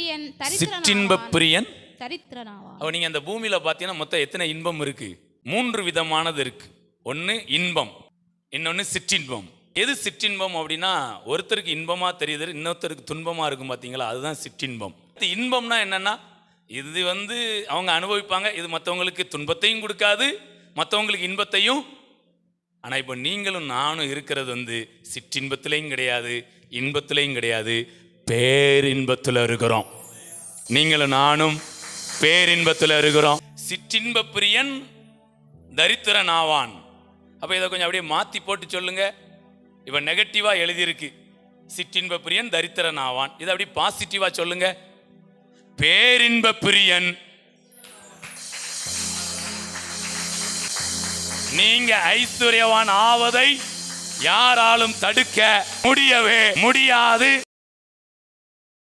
பிரியன் சிற்றின்ப பிரியன் தரித்திரனாவா அப்போ நீங்கள் அந்த பூமியில் பார்த்தீங்கன்னா மொத்தம் எத்தனை இன்பம் இருக்கு? மூன்று விதமானது இருக்கு. ஒன்று இன்பம் இன்னொன்று சிற்றின்பம். எது சிற்றின்பம் அப்படின்னா ஒருத்தருக்கு இன்பமாக தெரியுது இன்னொருத்தருக்கு துன்பமாக இருக்கும் பார்த்தீங்களா அதுதான் சிற்றின்பம். இன்பம்னா என்னன்னா இது வந்து அவங்க அனுபவிப்பாங்க இது மற்றவங்களுக்கு துன்பத்தையும் கொடுக்காது மற்றவங்களுக்கு இன்பத்தையும். ஆனால் இப்போ நீங்களும் நானும் இருக்கிறது வந்து சிற்றின்பத்திலையும் கிடையாது இன்பத்திலையும் கிடையாது. பேரின்பத்தில் இருக்கிறோம். நீங்களும் நானும் பேரின்பத்தில் இருக்கிறோம். சிற்றின்ப பிரியன் தரித்திரன் ஆவான். அப்போ இதை கொஞ்சம் அப்படியே மாற்றி போட்டு சொல்லுங்க. இப்போ நெகட்டிவாக எழுதியிருக்கு. சிற்றின்ப பிரியன் தரித்திரன் ஆவான். இதை அப்படியே பாசிட்டிவாக சொல்லுங்க. பேரின்ப பிரியன் நீங்க ஐஸ்வர்யவான் ஆவதை யாராலும் தடுக்க முடியவே முடியாது.